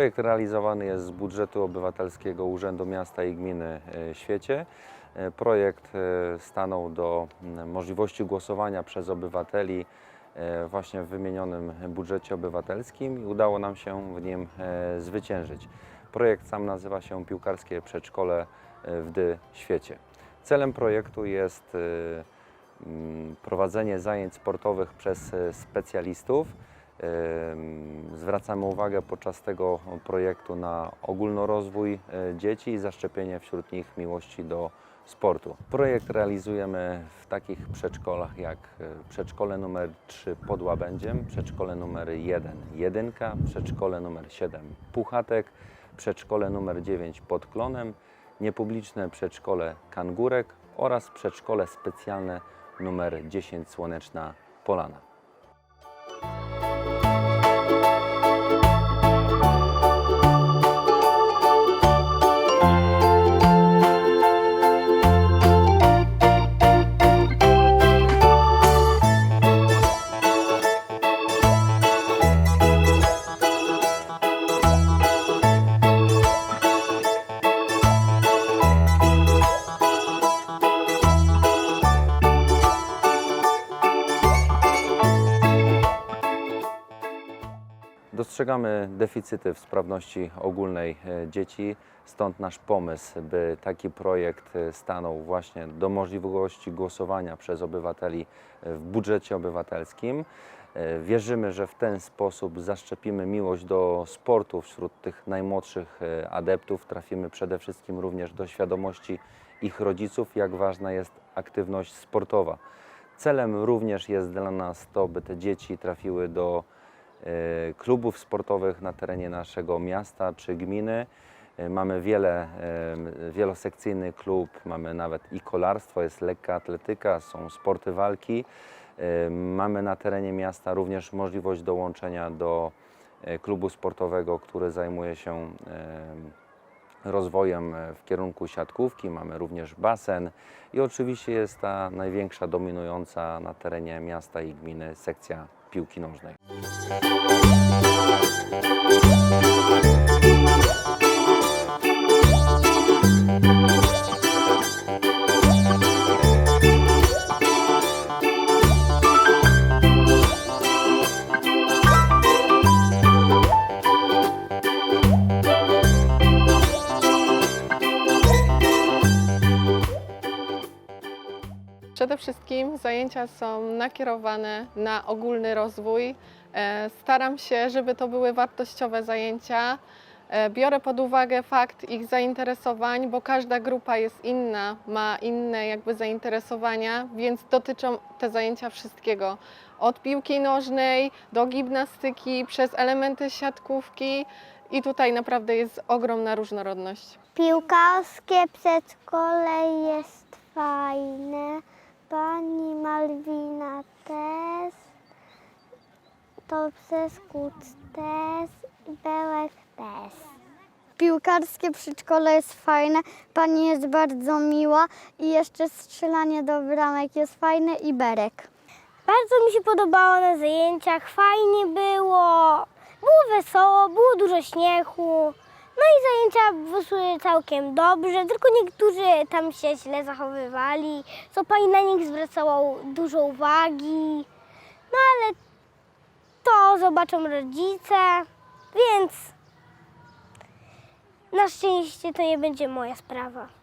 Projekt realizowany jest z budżetu obywatelskiego Urzędu Miasta i Gminy e, Świecie. E, Projekt e, stanął do mm, możliwości głosowania przez obywateli właśnie w wymienionym budżecie obywatelskim i udało nam się w nim zwyciężyć. Projekt sam nazywa się Piłkarskie Przedszkole w Dy Świecie. Celem projektu jest mm, prowadzenie zajęć sportowych przez specjalistów. Zwracamy uwagę podczas tego projektu na ogólnorozwój e, dzieci i zaszczepienie wśród nich miłości do sportu. Projekt realizujemy w takich przedszkolach jak e, przedszkole numer 3 pod Łabędziem, przedszkole numer 1 Jedynka, przedszkole numer 7 Puchatek, przedszkole numer 9 pod Klonem, niepubliczne przedszkole Kangurek oraz przedszkole specjalne numer 10 Słoneczna Polana. Dostrzegamy deficyty w sprawności ogólnej e, dzieci, stąd nasz pomysł, by taki projekt e, stanął właśnie do możliwości głosowania przez obywateli e, w budżecie obywatelskim. Wierzymy, że w ten sposób zaszczepimy miłość do sportu wśród tych najmłodszych adeptów. Trafimy przede wszystkim również do świadomości ich rodziców, jak ważna jest aktywność sportowa. Celem również jest dla nas to, by te dzieci trafiły do klubów sportowych na terenie naszego miasta czy gminy. E, Mamy wiele, e, wielosekcyjny klub, mamy nawet i kolarstwo, jest lekka atletyka, są sporty walki. E, Mamy na terenie miasta również możliwość dołączenia do e, klubu sportowego, który zajmuje się e, rozwojem e, w kierunku siatkówki. Mamy również basen i oczywiście jest ta największa, dominująca na terenie miasta i gminy sekcja piłki nożnej. Przede wszystkim zajęcia są nakierowane na ogólny rozwój. E, Staram się, żeby to były wartościowe zajęcia. E, Biorę pod uwagę fakt ich zainteresowań, bo każda grupa jest inna, ma inne jakby zainteresowania, więc dotyczą te zajęcia wszystkiego. Od piłki nożnej do gimnastyki, przez elementy siatkówki i tutaj naprawdę jest ogromna różnorodność. Piłkarskie przedszkole jest fajne. Pani Malwina też. To przeskut też. Bełek też. Piłkarskie przedszkole jest fajne. Pani jest bardzo miła. I jeszcze strzelanie do bramek jest fajne i berek. Bardzo mi się podobało na zajęciach, fajnie było, było wesoło, było dużo śmiechu. No i zajęcia wyszły całkiem dobrze, tylko niektórzy tam się źle zachowywali, co pani na nich zwracała dużo uwagi. No ale to zobaczą rodzice, więc na szczęście to nie będzie moja sprawa.